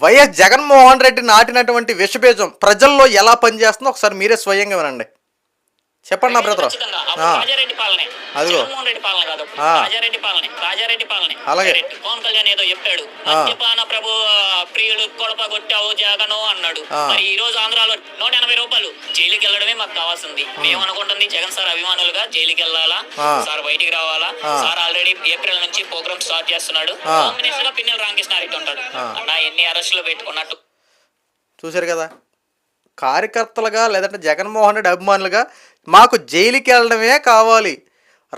YS Jaganmohan Reddy నాటినటువంటి విషబీజం ప్రజల్లో ఎలా పనిచేస్తుందో ఒకసారి మీరే స్వయంగా వినండి. చెప్పండి నా బ్రదర్. రాజారెడ్డి పాలనే. అదిగో. జగన్మోహన్ రెడ్డి పాలన కాదు. రాజారెడ్డి పాలనే. రాజారెడ్డి పాలనే. అలాగే. పవన్ కళ్యాణ్ ఏదో చెప్పాడు. మద్యపాన ప్రభు ప్రియుడు కొడప కొట్టావు జగను అన్నాడు. మరి ఈ రోజు ఆంధ్రాలో నూట ఎనభై రూపాయలు జైలుకి వెళ్ళడమే మాకు కావాల్సింది. మేము అనుకుంటుంది జగన్ సార్ అభిమానులుగా జైలుకి వెళ్ళాలా. సార్ బయటికి రావాలా. సార్ ఆల్రెడీ ఏప్రిల్ నుంచి ప్రోగ్రామ్ స్టార్ట్ చేస్తున్నాడు. మినిస్టర్గా పిన్నెల రామకృష్ణారెడ్డి ఉంటాడు. అన్న ఎన్ని అరెస్టులు పెట్టుకున్నట్టు. చూశారు కదా? కార్యకర్తలుగా లేదంటే జగన్మోహన్ రెడ్డి అభిమానులుగా మాకు జైలుకి వెళ్ళడమే కావాలి.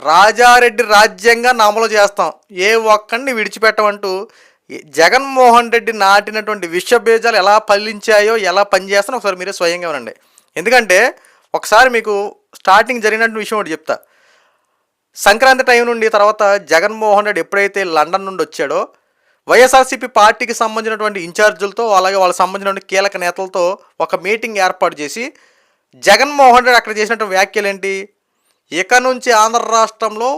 రాజారెడ్డి రాజ్యాంగాన్ని అమలు చేస్తాం. ఏ ఒక్కడిని విడిచిపెట్టమంటూ జగన్మోహన్ రెడ్డి నాటినటువంటి విషబీజాలు ఎలా ఫలించాయో ఎలా పనిచేస్తానో ఒకసారి మీరే స్వయంగా వినండి. ఎందుకంటే ఒకసారి మీకు స్టార్టింగ్ జరిగినటువంటి విషయం ఒకటి చెప్తా. సంక్రాంతి టైం నుండి తర్వాత జగన్మోహన్ రెడ్డి ఎప్పుడైతే లండన్ నుండి వచ్చాడో వైఎస్ఆర్సీపీ పార్టీకి సంబంధించినటువంటి ఇన్ఛార్జీలతో అలాగే వాళ్ళకి సంబంధించినటువంటి కీలక నేతలతో ఒక మీటింగ్ ఏర్పాటు చేసి జగన్మోహన్ రెడ్డి అక్కడ చేసినటువంటి వ్యాఖ్యలు ఏంటి? ఇక నుంచి ఆంధ్ర రాష్ట్రంలో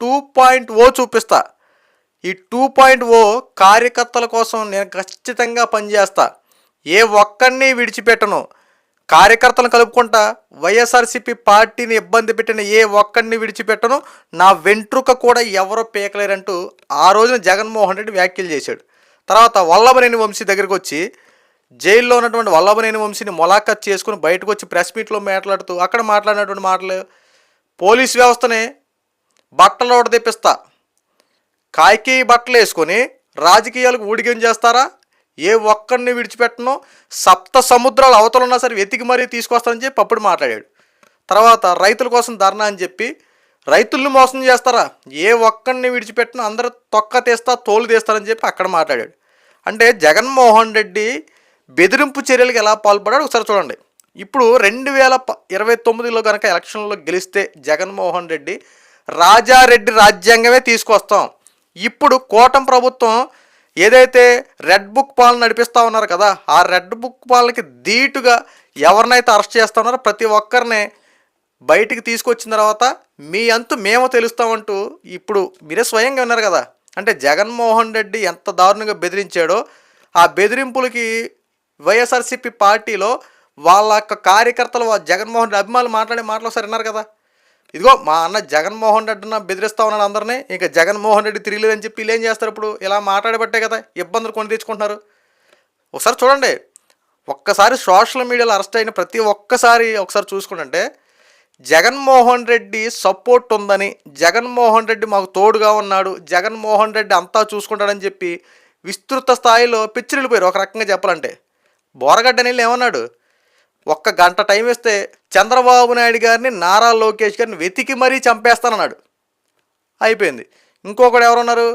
టూ పాయింట్ ఓ చూపిస్తా. ఈ టూ పాయింట్ ఓ కార్యకర్తల కోసం నేను ఖచ్చితంగా పనిచేస్తా. ఏ ఒక్కడిని విడిచిపెట్టను. కార్యకర్తలను కలుపుకుంటా వైఎస్ఆర్సీపీ పార్టీని ఇబ్బంది పెట్టిన ఏ ఒక్కడిని విడిచిపెట్టను. నా వెంట్రుక కూడా ఎవరో పీకలేరంటూ ఆ రోజున జగన్మోహన్ రెడ్డి వ్యాఖ్యలు చేశాడు. తర్వాత వల్లభనేని వంశీ దగ్గరికి వచ్చి జైల్లో ఉన్నటువంటి వల్లభనేని వంశీని మొలాఖత్ చేసుకుని బయటకు వచ్చి ప్రెస్ మీట్లో మాట్లాడుతూ అక్కడ మాట్లాడినటువంటి మాటలు పోలీస్ వ్యవస్థని బట్టలు తెప్పిస్తా. కాకి బట్టలు వేసుకొని రాజకీయాలకు ఊడిగం చేస్తారా? ఏ ఒక్కడిని విడిచిపెట్టను సప్త సముద్రాలు అవతలున్నా సరే వెతికి మరీ తీసుకొస్తానని చెప్పి అప్పుడు మాట్లాడాడు. తర్వాత రైతుల కోసం ధర్నా అని చెప్పి రైతులను మోసం చేస్తారా? ఏ ఒక్కడిని విడిచిపెట్టిన అందరూ తొక్క తీస్తా తోలు తీస్తారని చెప్పి అక్కడ మాట్లాడాడు. అంటే జగన్మోహన్ రెడ్డి బెదిరింపు చర్యలకు ఎలా పాల్పడాడు ఒకసారి చూడండి. ఇప్పుడు రెండు వేల ఇరవై తొమ్మిదిలో కనుక ఎలక్షన్లో గెలిస్తే జగన్మోహన్ రెడ్డి రాజారెడ్డి రాజ్యాంగమే తీసుకొస్తాం. ఇప్పుడు కోటం ప్రభుత్వం ఏదైతే రెడ్ బుక్ పాలన నడిపిస్తూ ఉన్నారు కదా ఆ రెడ్ బుక్ పాలనకి ధీటుగా ఎవరినైతే అరెస్ట్ చేస్తా ఉన్నారో ప్రతి ఒక్కరిని బయటికి తీసుకొచ్చిన తర్వాత మీ అంతు మేము తెలుస్తామంటూ ఇప్పుడు మీరే స్వయంగా ఉన్నారు కదా. అంటే జగన్మోహన్ రెడ్డి ఎంత దారుణంగా బెదిరించాడో ఆ బెదిరింపులకి వైఎస్ఆర్సీపీ పార్టీలో వాళ్ళ యొక్క కార్యకర్తలు జగన్మోహన్ రెడ్డి అభిమానులు మాట్లాడే మాటలు ఒకసారి విన్నారు కదా. ఇదిగో మా అన్న జగన్మోహన్ రెడ్డిన బెదిరిస్తా ఉన్నాడు అందరినీ. ఇంకా జగన్మోహన్ రెడ్డి తిరిగిలేదని చెప్పి వీళ్ళు ఏం చేస్తారు ఇప్పుడు? ఇలా మాట్లాడబట్టే కదా ఇబ్బందులు కొని తెచ్చుకుంటున్నారు ఒకసారి చూడండి. ఒక్కసారి సోషల్ మీడియాలో అరెస్ట్ అయిన ప్రతి ఒక్కసారి ఒకసారి చూసుకుంటే జగన్మోహన్ రెడ్డి సపోర్ట్ ఉందని జగన్మోహన్ రెడ్డి మాకు తోడుగా ఉన్నాడు జగన్మోహన్ రెడ్డి అంతా చూసుకుంటాడని చెప్పి విస్తృత స్థాయిలో పిచ్చిరిపోయారు ఒక రకంగా చెప్పాలంటే. బోరగడ్డ నీళ్ళు ఏమన్నాడు? ఒక్క గంట టైం ఇస్తే చంద్రబాబు నాయుడు గారిని నారా లోకేష్ గారిని వెతికి మరీ చంపేస్తానన్నాడు. అయిపోయింది. ఇంకొకడు ఎవరున్నారు?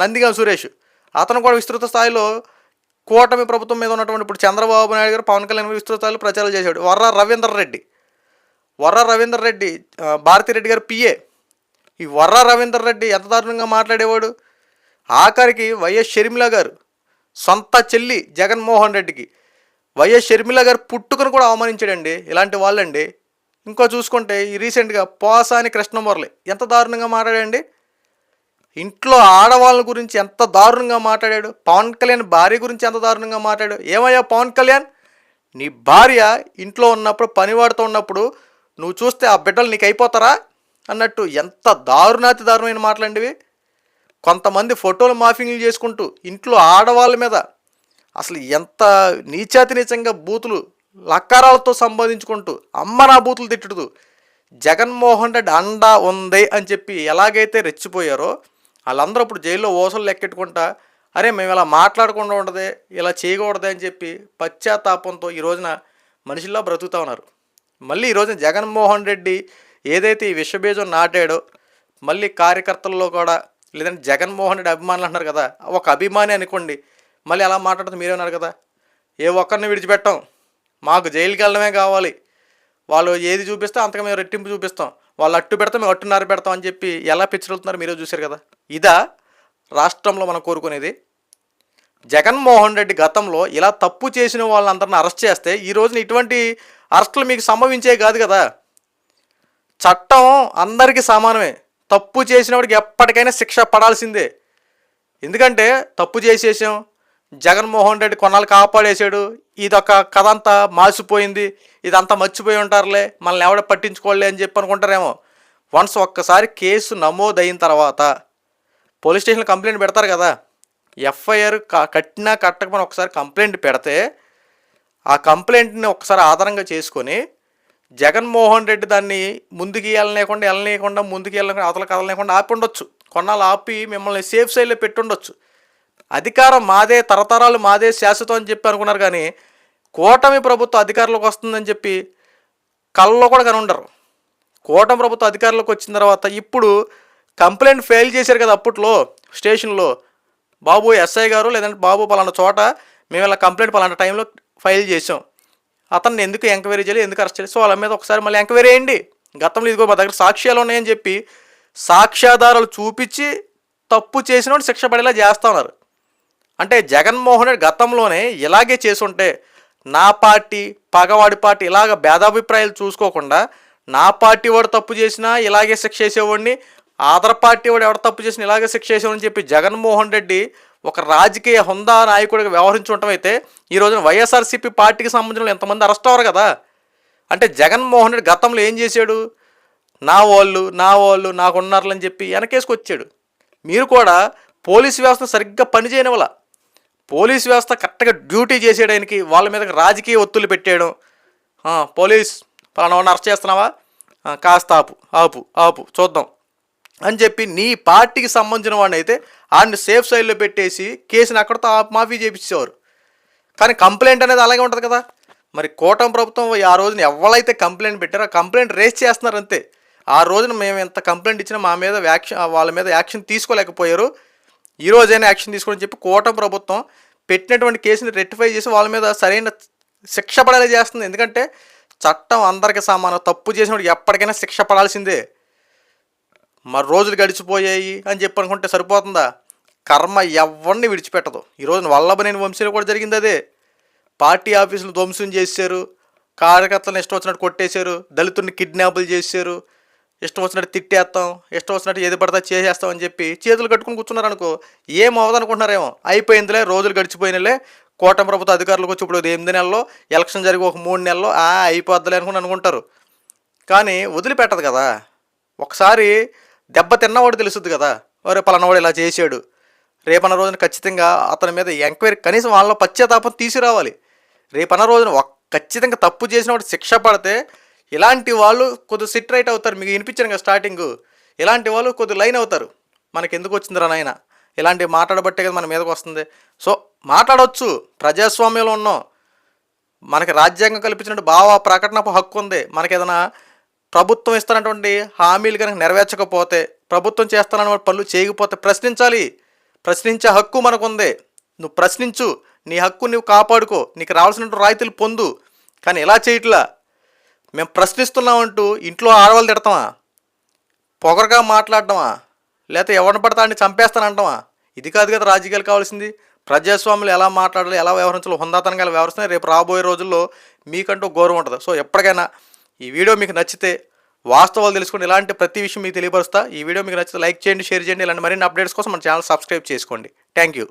నందిగం సురేష్. అతను కూడా విస్తృత స్థాయిలో కూటమి ప్రభుత్వం మీద ఉన్నటువంటి ఇప్పుడు చంద్రబాబు నాయుడు గారు పవన్ కళ్యాణ్ విస్తృత స్థాయిలో ప్రచారం చేశాడు. వర్ర రవీందర్ రెడ్డి. వర్ర రవీందర్ రెడ్డి భారతిరెడ్డి గారు పిఏ ఈ వర్ర రవీందర్ రెడ్డి ఎంత దారుణంగా మాట్లాడేవాడు? ఆఖరికి వైఎస్ షర్మిల గారు సొంత చెల్లి జగన్మోహన్ రెడ్డికి. వైఎస్ షర్మిల గారు పుట్టుకను కూడా అవమానించాడండి. ఇలాంటి వాళ్ళండి. ఇంకో చూసుకుంటే ఈ రీసెంట్గా పోసాని కృష్ణమురళి ఎంత దారుణంగా మాట్లాడండి ఇంట్లో ఆడవాళ్ళ గురించి ఎంత దారుణంగా మాట్లాడాడు. పవన్ కళ్యాణ్ భార్య గురించి ఎంత దారుణంగా మాట్లాడాడు. ఏమయ్యా పవన్ కళ్యాణ్? నీ భార్య ఇంట్లో ఉన్నప్పుడు పనివాడుతూ ఉన్నప్పుడు నువ్వు చూస్తే ఆ బిడ్డలు నీకు అయిపోతారా? అన్నట్టు ఎంత దారుణాతి దారుణమైన మాటలండివి. కొంతమంది ఫోటోలు మాఫింగ్లు చేసుకుంటూ ఇంట్లో ఆడవాళ్ళ మీద అసలు ఎంత నీచాతి నీచంగా బూతులు లక్కారాలతో సంబంధించుకుంటూ అమ్మ నా బూతులు తిట్టుతూ జగన్మోహన్ రెడ్డి అండా ఉంది అని చెప్పి ఎలాగైతే రెచ్చిపోయారో వాళ్ళందరూ ఇప్పుడు జైల్లో ఓసలు లెక్కెట్టుకుంటా అరే మేము ఇలా మాట్లాడకుండా ఉండదే ఇలా చేయకూడదే అని చెప్పి పశ్చాత్తాపంతో ఈ రోజున మనిషిలో బ్రతుకుతా ఉన్నారు. మళ్ళీ ఈ రోజున జగన్మోహన్ రెడ్డి ఏదైతే ఈ విషబీజం నాటాడో మళ్ళీ కార్యకర్తల్లో కూడా లేదంటే జగన్మోహన్ రెడ్డి అభిమానులు అంటున్నారు కదా ఒక అభిమాని అనుకోండి మళ్ళీ అలా మాట్లాడదు మీరే ఉన్నారు కదా. ఏ ఒక్కరిని విడిచిపెట్టాం. మాకు జైలుకి వెళ్ళడమే కావాలి. వాళ్ళు ఏది చూపిస్తే అంతగా మేము రెట్టింపు చూపిస్తాం. వాళ్ళు అట్టు పెడతాం మేము అట్టున్నర పెడతాం అని చెప్పి ఎలా పిచ్చరుతున్నారు మీరే చూశారు కదా. ఇదా రాష్ట్రంలో మనం కోరుకునేది. జగన్మోహన్ రెడ్డి గతంలో ఇలా తప్పు చేసిన వాళ్ళందరిని అరెస్ట్ చేస్తే ఈ రోజున ఇటువంటి అరెస్టులు మీకు సంభవించే కాదు కదా. చట్టం అందరికీ సమానమే. తప్పు చేసినవాడికి ఎప్పటికైనా శిక్ష పడాల్సిందే. ఎందుకంటే తప్పు చేసేసాం జగన్మోహన్ రెడ్డి కొన్నాళ్ళు కాపాడేశాడు. ఇదొక కథ అంతా మాసిపోయింది. ఇదంతా మర్చిపోయి ఉంటారులే. మనల్ని ఎవడ పట్టించుకోలే అని చెప్పి అనుకుంటారేమో. వన్స్ ఒక్కసారి కేసు నమోదైన తర్వాత పోలీస్ స్టేషన్లో కంప్లైంట్ పెడతారు కదా. ఎఫ్ఐఆర్ కట్టినా కట్టకపోయినా ఒకసారి కంప్లైంట్ పెడితే ఆ కంప్లైంట్ని ఒకసారి ఆధారంగా చేసుకొని జగన్మోహన్ రెడ్డి దాన్ని ముందుకు వెళ్ళలేకుండా వెళ్ళలేకుండా ముందుకు వెళ్ళకుండా అవతల కదలలేకుండా ఆపి ఉండొచ్చు. కొన్నాళ్ళు ఆపి మిమ్మల్ని సేఫ్ సైడ్లో పెట్టి ఉండొచ్చు. అధికారం మాదే తరతరాలు మాదే శాశ్వతం అని చెప్పి అనుకున్నారు కానీ కూటమి ప్రభుత్వం అధికారంలోకి వస్తుందని చెప్పి కళ్ళలో కూడా కనుండరు. ఉండరు కూటమి ప్రభుత్వం అధికారంలోకి వచ్చిన తర్వాత ఇప్పుడు కంప్లైంట్ ఫెయిల్ చేశారు కదా అప్పట్లో స్టేషన్లో. బాబు ఎస్ఐ గారు లేదంటే బాబు పలానా చోట మేము ఇలా కంప్లైంట్ పలానా టైంలో ఫైల్ చేసాం అతన్ని ఎందుకు ఎంక్వైరీ చేయాలి ఎందుకు అరెస్ట్ చేయాలి సో వాళ్ళ మీద ఒకసారి మళ్ళీ ఎంక్వైరీ చేయండి గతంలో ఇదిగో మా దగ్గర సాక్ష్యాలు ఉన్నాయని చెప్పి సాక్ష్యాధారాలు చూపించి తప్పు చేసిన శిక్ష పడేలా చేస్తా ఉన్నారు. అంటే జగన్మోహన్ రెడ్డి గతంలోనే ఇలాగే చేసుంటే నా పార్టీ పగవాడి పార్టీ ఇలాగ భేదాభిప్రాయాలు చూసుకోకుండా నా పార్టీ వాడు తప్పు చేసినా ఇలాగే శిక్ష చేసేవాడిని ఆధార్ పార్టీ వాడు ఎవడు తప్పు చేసినా ఇలాగే శిక్ష చేసేవాడిని చెప్పి జగన్మోహన్ రెడ్డి ఒక రాజకీయ హుందా నాయకుడిగా వ్యవహరించడం అయితే ఈ రోజున వైఎస్ఆర్సీపీ పార్టీకి సంబంధించిన ఎంతమంది అరెస్ట్ అవ్వరు కదా? అంటే జగన్మోహన్ రెడ్డి గతంలో ఏం చేశాడు? నా వాళ్ళు నా వాళ్ళు నాకు ఉన్నారులని చెప్పి వెనకేసుకొచ్చాడు. మీరు కూడా పోలీస్ వ్యవస్థ సరిగ్గా పనిచేయనివలా పోలీస్ వ్యవస్థ కరెక్ట్గా డ్యూటీ చేసేయడానికి వాళ్ళ మీద రాజకీయ ఒత్తులు పెట్టేయడం. పోలీస్ పలానా వాడిని అరెస్ట్ చేస్తున్నావా? కాస్త ఆపు ఆపు ఆపు చూద్దాం అని చెప్పి నీ పార్టీకి సంబంధించిన వాడిని అయితే ఆడిని సేఫ్ సైడ్లో పెట్టేసి కేసుని అక్కడితో మాఫీ చేపించేవారు. కానీ కంప్లైంట్ అనేది అలాగే ఉంటుంది కదా. మరి కూటమి ప్రభుత్వం ఆ రోజున ఎవరైతే కంప్లైంట్ పెట్టారో ఆ కంప్లైంట్ రేస్ చేస్తున్నారు అంతే. ఆ రోజున మేము ఎంత కంప్లైంట్ ఇచ్చినా మా మీద యాక్షన్ వాళ్ళ మీద యాక్షన్ తీసుకోలేకపోయారు. ఈ రోజైనా యాక్షన్ తీసుకోవడం చెప్పి కూటమి ప్రభుత్వం పెట్టినటువంటి కేసుని రెక్టిఫై చేసి వాళ్ళ మీద సరైన శిక్ష పడేలా చేస్తుంది. ఎందుకంటే చట్టం అందరికీ సమానం. తప్పు చేసినప్పుడు ఎప్పటికైనా శిక్ష పడాల్సిందే. మరి రోజులు గడిచిపోయాయి అని చెప్పి అనుకుంటే సరిపోతుందా? కర్మ ఎవరిని విడిచిపెట్టదు. ఈరోజు వల్లభనేని వంశీలో కూడా జరిగింది అదే. పార్టీ ఆఫీసులు ధ్వంసం చేశారు. కార్యకర్తలను ఇష్టం వచ్చినట్టు కొట్టేశారు. దళితుడిని కిడ్నాపులు చేశారు. ఇష్టం వచ్చినట్టు తిట్టేస్తాం ఇష్టం వచ్చినట్టు ఏది పడితే చేసేస్తాం అని చెప్పి చేతులు కట్టుకుని కూర్చున్నారు అనుకో ఏం అవ్వదు అయిపోయిందిలే రోజులు గడిచిపోయినలే కూటమి ప్రభుత్వ అధికారులకు వచ్చి ఇప్పుడు ఎనిమిది నెలల్లో ఎలక్షన్ జరిగి ఒక మూడు నెలల్లో ఆ అయిపోద్దిలే అనుకుని అనుకుంటారు. కానీ వదిలిపెట్టదు కదా. ఒకసారి దెబ్బ తిన్నవాడు తెలుస్తుంది కదా. మరి పలానావాడు ఇలా చేశాడు. రేపన్న రోజున ఖచ్చితంగా అతని మీద ఎంక్వైరీ కనీసం వాళ్ళ పశ్చాత్తాపం తీసుకురావాలి. రేపన్న రోజున ఖచ్చితంగా తప్పు చేసిన వాడు శిక్ష పడితే ఇలాంటి వాళ్ళు కొద్దిగా సిట్ రైట్ అవుతారు. మీకు వినిపించాను కదా స్టార్టింగ్ ఇలాంటి వాళ్ళు కొద్దిగా లైన్ అవుతారు. మనకి ఎందుకు వచ్చిందిరా నాయన? ఇలాంటివి మాట్లాడబట్టే కదా మన మీదకి వస్తుంది. సో మాట్లాడవచ్చు ప్రజాస్వామ్యంలో ఉన్నాం. మనకి రాజ్యాంగం కల్పించినట్టు భావ ప్రకటనపు హక్కు ఉంది. మనకి ఏదైనా ప్రభుత్వం ఇస్తున్నటువంటి హామీలు కనుక నెరవేర్చకపోతే ప్రభుత్వం చేస్తానన్న పనులు చేయకపోతే ప్రశ్నించాలి. ప్రశ్నించే హక్కు మనకుంది. నువ్వు ప్రశ్నించు. నీ హక్కు నువ్వు కాపాడుకో. నీకు రావాల్సినటువంటి రాయితీలు పొందు. కానీ ఎలా చేయట్లా. మేము ప్రశ్నిస్తున్నామంటూ ఇంట్లో ఆడవాళ్ళు తిడతామా? పొగరగా మాట్లాడటమా? లేకపోతే ఎవరిని పడతా చంపేస్తానంటామా? ఇది కాదు కదా రాజకీయాలు కావాల్సింది. ప్రజాస్వాములు ఎలా మాట్లాడాలి ఎలా వ్యవహరించాలి హుందాతనంగా ఎలా వ్యవహరిస్తున్నాయి. రేపు రాబోయే రోజుల్లో మీకంటూ గౌరవం ఉంటుంది. సో ఎప్పటికైనా ఈ వీడియో మీకు నచ్చితే వాస్తవాలు తెలుసుకుని ఇలాంటి ప్రతి విషయం మీకు తెలియపరుస్తా. ఈ వీడియో మీకు నచ్చితే లైక్ చేయండి షేర్ చేయండి. ఇలాంటి మరిన్ని అప్డేట్స్ కోసం మన ఛానల్ సబ్స్క్రైబ్ చేసుకోండి. Thank you.